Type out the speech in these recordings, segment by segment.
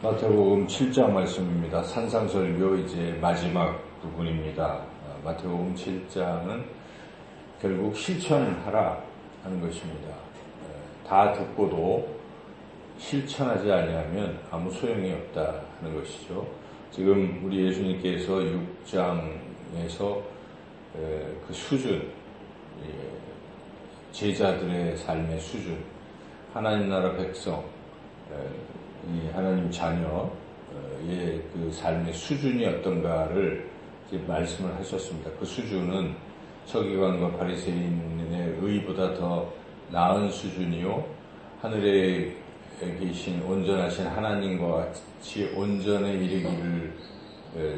마태복음 7장 말씀입니다. 산상설교 이제 마지막 부분입니다. 어, 마태복음 7장은 결국 실천하라 하는 것입니다. 어, 다 듣고도 실천하지 않으면 아무 소용이 없다 하는 것이죠. 지금 우리 예수님께서 6장에서 어, 그 수준, 제자들의 삶의 수준, 하나님 나라 백성, 이 하나님 자녀의 그 삶의 수준이 어떤가를 말씀을 하셨습니다. 그 수준은 서기관과 바리새인의 의보다 더 나은 수준이요 하늘에 계신 온전하신 하나님과 같이 온전에 이르기를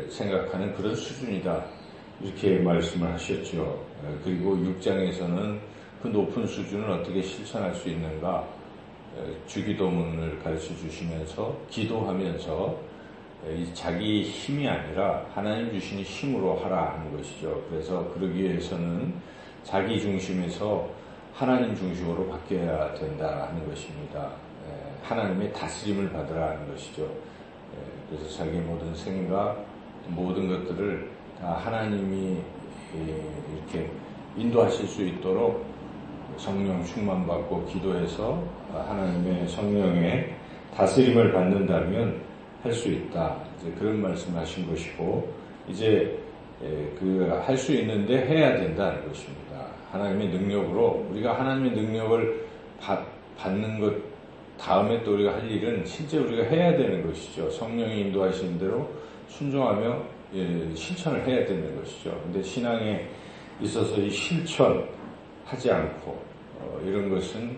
생각하는 그런 수준이다. 이렇게 말씀을 하셨죠. 그리고 6장에서는 그 높은 수준을 어떻게 실천할 수 있는가 주기도문을 가르쳐 주시면서 기도하면서 자기 힘이 아니라 하나님 주시는 힘으로 하라 하는 것이죠. 그래서 그러기 위해서는 자기 중심에서 하나님 중심으로 바뀌어야 된다 하는 것입니다. 하나님의 다스림을 받으라 하는 것이죠. 그래서 자기 모든 생각, 모든 것들을 다 하나님이 이렇게 인도하실 수 있도록 성령 충만받고 기도해서 하나님의 성령의 다스림을 받는다면 할 수 있다. 그런 말씀하신 것이고 이제 그 할 수 있는데 해야 된다는 것입니다. 하나님의 능력으로 우리가 하나님의 능력을 받, 받는 것 다음에 또 우리가 할 일은 실제 우리가 해야 되는 것이죠. 성령이 인도하시는 대로 순종하며 예, 실천을 해야 되는 것이죠. 근데 신앙에 있어서 이 실천하지 않고 어, 이런 것은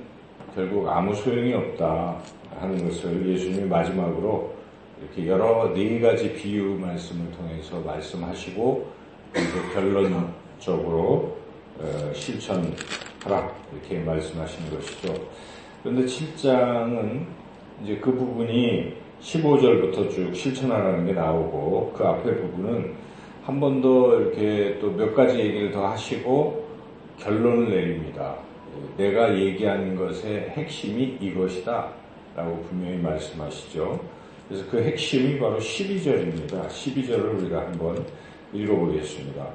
결국 아무 소용이 없다 하는 것을 예수님이 마지막으로 이렇게 여러 네 가지 비유 말씀을 통해서 말씀하시고 결론적으로 어, 실천하라 이렇게 말씀하신 것이죠. 그런데 7장은 이제 그 부분이 15절부터 쭉 실천하라는 게 나오고 그 앞에 부분은 한 번 더 이렇게 또 몇 가지 얘기를 더 하시고 결론을 내립니다. 내가 얘기하는 것의 핵심이 이것이다. 라고 분명히 말씀하시죠. 그래서 그 핵심이 바로 12절입니다. 12절을 우리가 한번 읽어보겠습니다.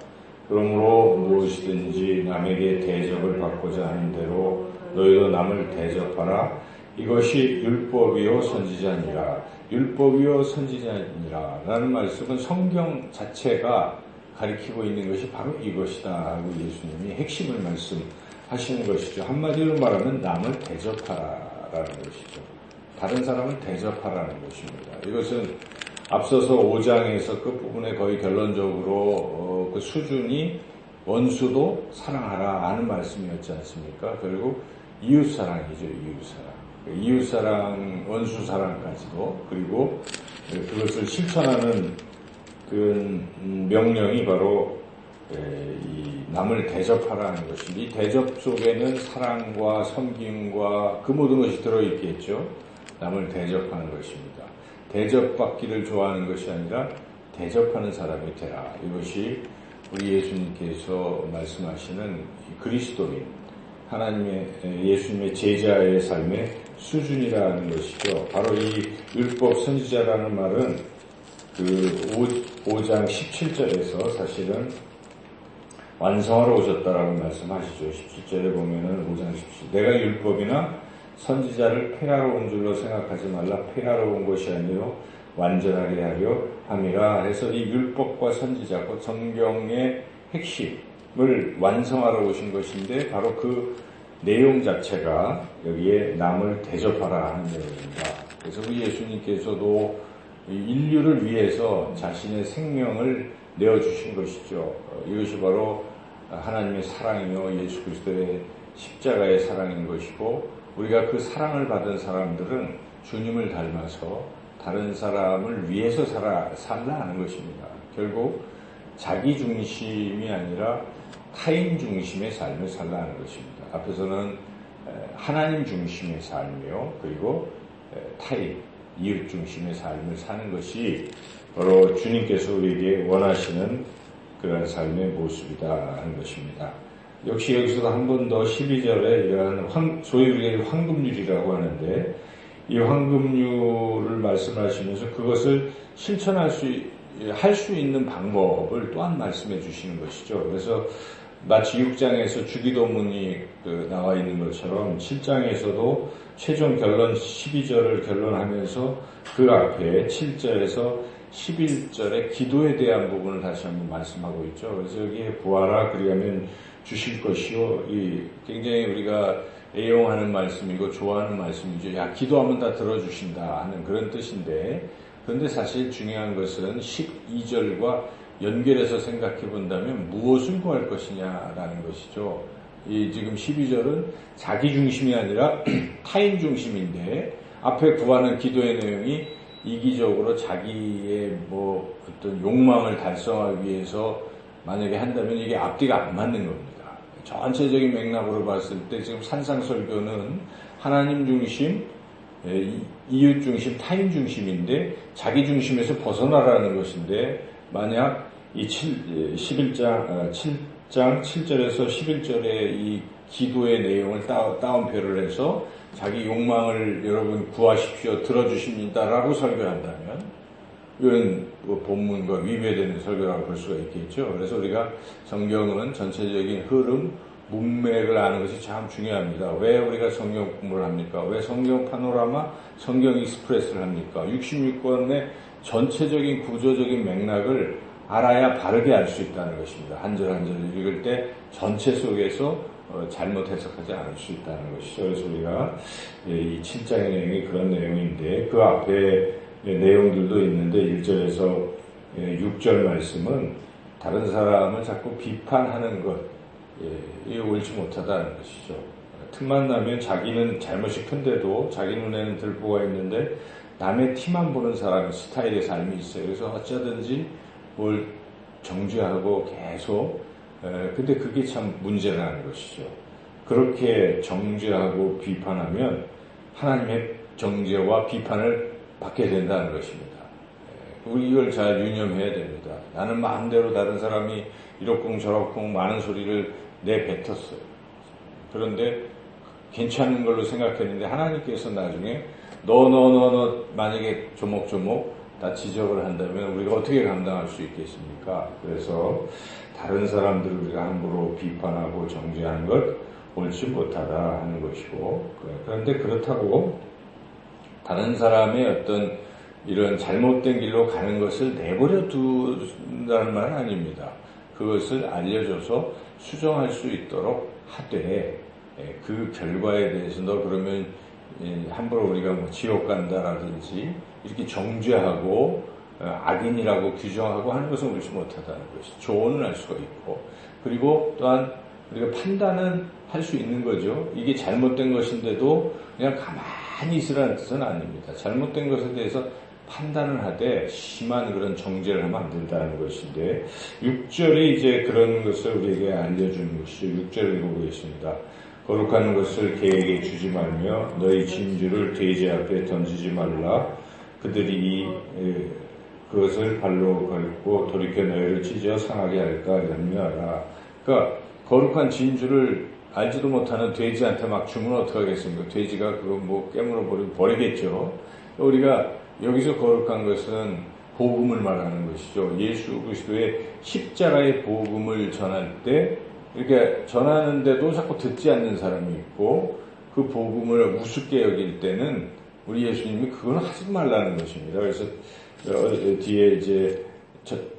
그러므로 무엇이든지 남에게 대접을 받고자 하는 대로 너희도 남을 대접하라. 이것이 율법이요 선지자니라. 율법이요 선지자니라. 라는 말씀은 성경 자체가 가리키고 있는 것이 바로 이것이다. 하고 예수님이 핵심을 말씀 하 시는 것이죠. 한마디로 말하면 남을 대접하라는 것이죠. 다른 사람을 대접하라는 것입니다. 이것은 앞서서 5장에서 끝부분에 거의 결론적으로 어, 그 수준이 원수도 사랑하라 하는 말씀이었지 않습니까? 결국 이웃사랑이죠, 이웃사랑. 그 이웃사랑, 원수사랑까지도 그리고 그것을 실천하는 그 명령이 바로 이 남을 대접하라는 것인데 이 대접 속에는 사랑과 섬김과 그 모든 것이 들어있겠죠. 남을 대접하는 것입니다. 대접받기를 좋아하는 것이 아니라 대접하는 사람이 되라. 이것이 우리 예수님께서 말씀하시는 그리스도인 하나님의 예수님의 제자의 삶의 수준이라는 것이죠. 바로 이 율법 선지자라는 말은 그 5, 장 17절에서 사실은 완성하러 오셨다라고 말씀하시죠. 17절에 보면은 5장 17절. 내가 율법이나 선지자를 폐하러 온 줄로 생각하지 말라. 폐하러 온 것이 아니요 완전하게 하려 함이라 해서 이 율법과 선지자, 고 성경의 핵심을 완성하러 오신 것인데 바로 그 내용 자체가 여기에 남을 대접하라 하는 내용입니다. 그래서 우리 예수님께서도 인류를 위해서 자신의 생명을 내어주신 것이죠. 어, 이것이 바로 하나님의 사랑이요 예수 그리스도의 십자가의 사랑인 것이고 우리가 그 사랑을 받은 사람들은 주님을 닮아서 다른 사람을 위해서 살아, 살라 하는 것입니다. 결국 자기 중심이 아니라 타인 중심의 삶을 살라 하는 것입니다. 앞에서는 하나님 중심의 삶이요. 그리고 타인, 이웃 중심의 삶을 사는 것이 바로 주님께서 우리에게 원하시는 그런 삶의 모습이다 하는 것입니다. 역시 여기서도 한 번 더 12절에 이러한 황, 소위 우리가 황금률이라고 하는데 이 황금률을 말씀하시면서 그것을 실천할 수, 할 수 있는 방법을 또한 말씀해 주시는 것이죠. 그래서 마치 6장에서 주기도문이 그 나와 있는 것처럼 7장에서도 최종 결론 12절을 결론하면서 그 앞에 7절에서 11절의 기도에 대한 부분을 다시 한번 말씀하고 있죠. 그래서 여기에 부하라 그리하면 주실 것이요. 이 굉장히 우리가 애용하는 말씀이고 좋아하는 말씀이죠. 야, 기도하면 다 들어주신다 하는 그런 뜻인데 그런데 사실 중요한 것은 12절과 연결해서 생각해 본다면 무엇을 구할 것이냐라는 것이죠. 이 지금 12절은 자기 중심이 아니라 타인 중심인데 앞에 구하는 기도의 내용이 이기적으로 자기의 뭐 어떤 욕망을 달성하기 위해서 만약에 한다면 이게 앞뒤가 안 맞는 겁니다. 전체적인 맥락으로 봤을 때 지금 산상설교는 하나님 중심, 이웃 중심, 타인 중심인데 자기 중심에서 벗어나라는 것인데 만약 이 7, 11장, 7장 7절에서 11절의 이 기도의 내용을 다운표를 해서 자기 욕망을 여러분 구하십시오, 들어주십니다라고 설교한다면 이런 뭐 본문과 위배되는 설교라고 볼 수가 있겠죠. 그래서 우리가 성경은 전체적인 흐름, 문맥을 아는 것이 참 중요합니다. 왜 우리가 성경 공부를 합니까? 왜 성경 파노라마, 성경 익스프레스를 합니까? 66권의 전체적인 구조적인 맥락을 알아야 바르게 알 수 있다는 것입니다. 한 절 한절 읽을 때 전체 속에서 어, 잘못 해석하지 않을 수 있다는 것이죠. 그래서 우리가 예, 이 7장의 내용이 그런 내용인데 그 앞에 내용들도 있는데 1절에서 6절 예, 말씀은 다른 사람을 자꾸 비판하는 것, 예, 이게 옳지 못하다는 것이죠. 틈만 나면 자기는 잘못이 큰데도 자기 눈에는 들보가 있는데 남의 티만 보는 사람의 스타일의 삶이 있어요. 그래서 어쩌든지 뭘 정죄하고 계속 근데 그게 참 문제라는 것이죠. 그렇게 정죄하고 비판하면 하나님의 정죄와 비판을 받게 된다는 것입니다. 우리 이걸 잘 유념해야 됩니다. 나는 마음대로 다른 사람이 이렇쿵 저렇쿵 많은 소리를 내뱉었어요. 그런데 괜찮은 걸로 생각했는데 하나님께서 나중에 너 너 너너 만약에 조목조목 다 지적을 한다면 우리가 어떻게 감당할 수 있겠습니까? 그래서 다른 사람들을 우리가 함부로 비판하고 정죄하는 것 옳지 못하다 하는 것이고 그런데 그렇다고 다른 사람의 어떤 이런 잘못된 길로 가는 것을 내버려 두는다는 말은 아닙니다. 그것을 알려줘서 수정할 수 있도록 하되 예, 그 결과에 대해서 너 그러면 예, 함부로 우리가 뭐 지옥 간다라든지 이렇게 정죄하고 어, 악인이라고 규정하고 하는 것은 옳지 못하다는 것이 조언을 할 수가 있고 그리고 또한 우리가 판단은 할 수 있는 거죠. 이게 잘못된 것인데도 그냥 가만히 있으라는 뜻은 아닙니다. 잘못된 것에 대해서 판단을 하되 심한 그런 정죄를 하면 안 된다는 것인데 6절이 이제 그런 것을 우리에게 알려주는 것이죠. 6절을 읽어보겠습니다. 거룩한 것을 개에게 주지 말며 너희 진주를 돼지 앞에 던지지 말라. 그들이 그것을 발로 밟고 돌이켜 너희를 찢어 상하게 할까 염려하라. 그러니까 거룩한 진주를 알지도 못하는 돼지한테 막 주면 어떡하겠습니까? 돼지가 그거 뭐 깨물어 버리고 버리겠죠. 우리가 여기서 거룩한 것은 복음을 말하는 것이죠. 예수 그리스도의 십자가의 복음을 전할 때 이렇게 전하는데도 자꾸 듣지 않는 사람이 있고 그 복음을 우습게 여길 때는 우리 예수님이 그걸 하지 말라는 것입니다. 그래서 어, 뒤에 이제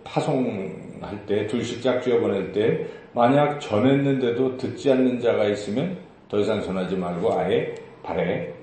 파송할 때 둘씩 짝지어 보낼 때 만약 전했는데도 듣지 않는 자가 있으면 더 이상 전하지 말고 아예 발에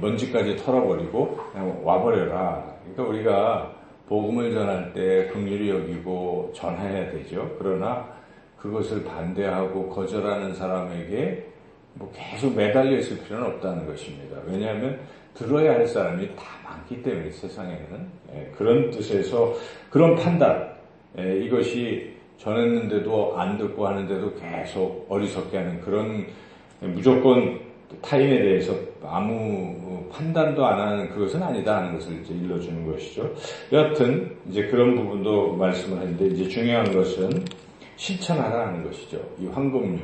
먼지까지 털어버리고 그냥 와버려라. 그러니까 우리가 복음을 전할 때 긍휼히 여기고 전해야 되죠. 그러나 그것을 반대하고 거절하는 사람에게 뭐 계속 매달려 있을 필요는 없다는 것입니다. 왜냐하면 들어야 할 사람이 다 많기 때문에 세상에는 예, 그런 뜻에서 그런 판단 예, 이것이 전했는데도 안 듣고 하는데도 계속 어리석게 하는 그런 무조건 타인에 대해서 아무 판단도 안 하는 그것은 아니다 하는 것을 이제 일러주는 것이죠. 여하튼 이제 그런 부분도 말씀을 했는데 이제 중요한 것은 실천하라 하는 것이죠. 이 황금률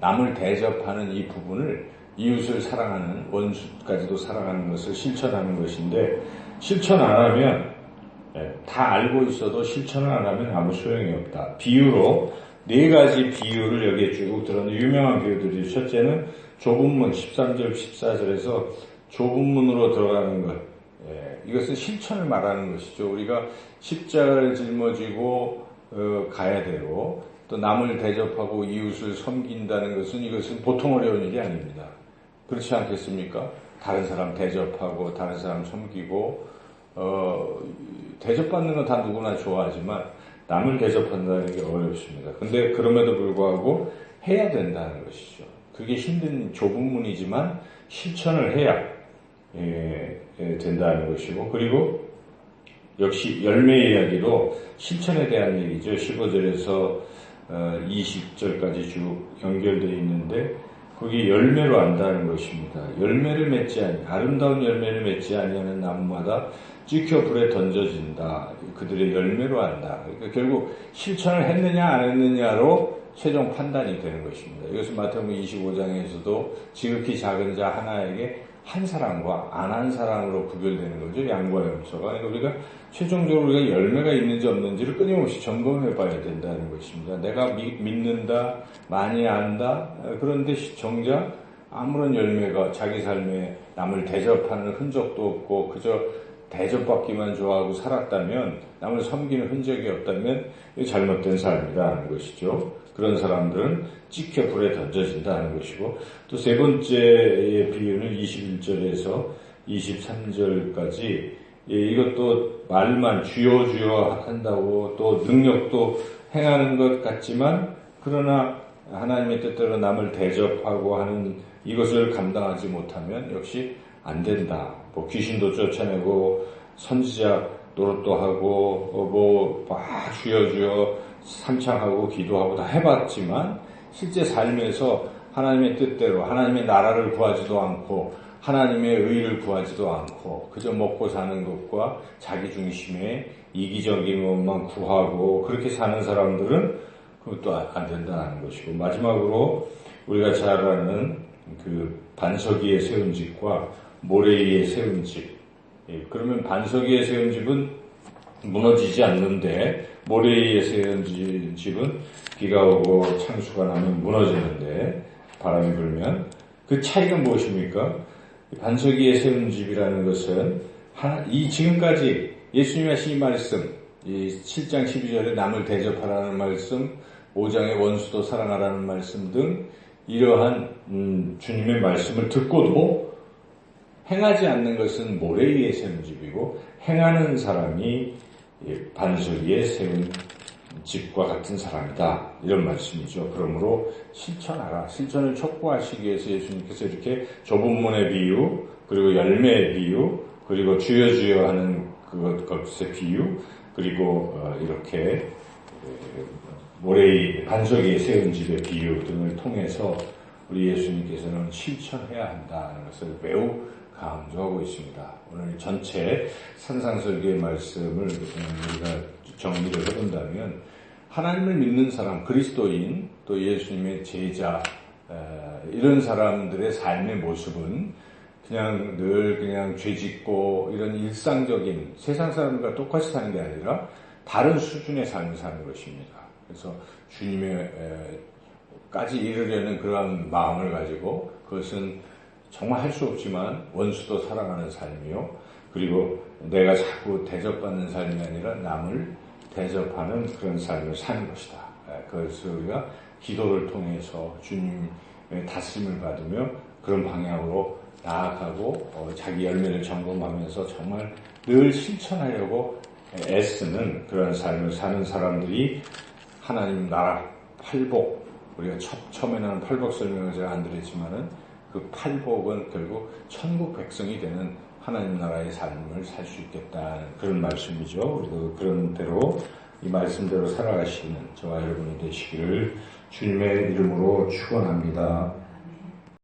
남을 대접하는 이 부분을 이웃을 사랑하는 원수까지도 사랑하는 것을 실천하는 것인데 실천 안 하면 예, 다 알고 있어도 실천을 안 하면 아무 소용이 없다. 비유로 네 가지 비유를 여기에 쭉 들었는데 유명한 비유들이 첫째는 좁은 문 13절 14절에서 좁은 문으로 들어가는 것 예, 이것은 실천을 말하는 것이죠. 우리가 십자가를 짊어지고 어, 가야 되고 또 남을 대접하고 이웃을 섬긴다는 것은 이것은 보통 어려운 일이 아닙니다. 그렇지 않겠습니까? 다른 사람 대접하고 다른 사람 섬기고 어, 대접받는 건 다 누구나 좋아하지만 남을 대접한다는 게 어렵습니다. 근데 그럼에도 불구하고 해야 된다는 것이죠. 그게 힘든 좁은 문이지만 실천을 해야 예, 예, 된다는 것이고 그리고 역시 열매 이야기도 실천에 대한 얘기죠. 15절에서 어, 20절까지 쭉 연결되어 있는데 거기 열매로 안다는 것입니다. 열매를 맺지 아니 아름다운 열매를 맺지 아니하는 나무마다 찍혀 불에 던져진다. 그들의 열매로 안다. 그러니까 결국 실천을 했느냐 안 했느냐로 최종 판단이 되는 것입니다. 이것은 마태복음 25장에서도 지극히 작은 자 하나에게 한 사람과 안 한 사람으로 구별되는 거죠. 양과 염소가. 그러니까 우리가 최종적으로 우리가 열매가 있는지 없는지를 끊임없이 점검해 봐야 된다는 것입니다. 내가 미, 믿는다, 많이 안다, 그런데 정작 아무런 열매가 자기 삶에 남을 대접하는 흔적도 없고 그저 대접받기만 좋아하고 살았다면 남을 섬기는 흔적이 없다면 잘못된 삶이라는 것이죠. 그런 사람들은 찍혀 불에 던져진다는 것이고 또 세 번째의 비유는 21절에서 23절까지 예, 이것도 말만 주여 주여 한다고 또 능력도 행하는 것 같지만 그러나 하나님의 뜻대로 남을 대접하고 하는 이것을 감당하지 못하면 역시 안 된다. 뭐 귀신도 쫓아내고 선지자 노릇도 하고 어, 뭐막 주여 주여 삼창하고 기도하고 다 해봤지만 실제 삶에서 하나님의 뜻대로 하나님의 나라를 구하지도 않고 하나님의 의를 구하지도 않고 그저 먹고 사는 것과 자기 중심의 이기적인 것만 구하고 그렇게 사는 사람들은 그것도 안 된다는 것이고 마지막으로 우리가 잘 아는 그 반석 위에 세운 집과 모래 위에 세운 집 예, 그러면 반석 위에 세운 집은 무너지지 않는데 모래 위에 세운 집은 비가 오고 창수가 나면 무너지는데 바람이 불면 그 차이가 무엇입니까? 반석 위에 세운 집이라는 것은 하나, 이 지금까지 예수님 하신 이 말씀, 이 7장 12절에 남을 대접하라는 말씀, 5장의 원수도 사랑하라는 말씀 등 이러한 음, 주님의 말씀을 듣고도 행하지 않는 것은 모래 위에 세운 집이고 행하는 사람이 반석 위에 세운 집과 같은 사람이다. 이런 말씀이죠. 그러므로 실천하라. 실천을 촉구하시기 위해서 예수님께서 이렇게 좁은 문의 비유, 그리고 열매의 비유, 그리고 주여 주여 하는 그것, 것의 비유, 그리고 어, 이렇게 모래의 반석 위에 세운 집의 비유 등을 통해서 우리 예수님께서는 실천해야 한다는 것을 매우 강조하고 있습니다. 오늘 전체 산상설교의 말씀을 우리가 정리를 해본다면 하나님을 믿는 사람, 그리스도인, 또 예수님의 제자, 이런 사람들의 삶의 모습은 그냥 늘 그냥 죄 짓고 이런 일상적인 세상 사람들과 똑같이 사는 게 아니라 다른 수준의 삶을 사는 것입니다. 그래서 주님의까지 이르려는 그러한 마음을 가지고 그것은 정말 할 수 없지만 원수도 사랑하는 삶이요. 그리고 내가 자꾸 대접받는 삶이 아니라 남을 대접하는 그런 삶을 사는 것이다. 예, 그래서 우리가 기도를 통해서 주님의 다스림을 받으며 그런 방향으로 나아가고 어, 자기 열매를 점검하면서 정말 늘 실천하려고 애쓰는 그런 삶을 사는 사람들이 하나님 나라 팔복 우리가 첫, 처음에는 팔복 설명을 제가 안 드렸지만은 그 팔복은 결국 천국 백성이 되는 하나님 나라의 삶을 살 수 있겠다는 그런 말씀이죠. 우리도 그런 대로 이 말씀대로 살아가시는 저와 여러분이 되시기를 주님의 이름으로 축원합니다.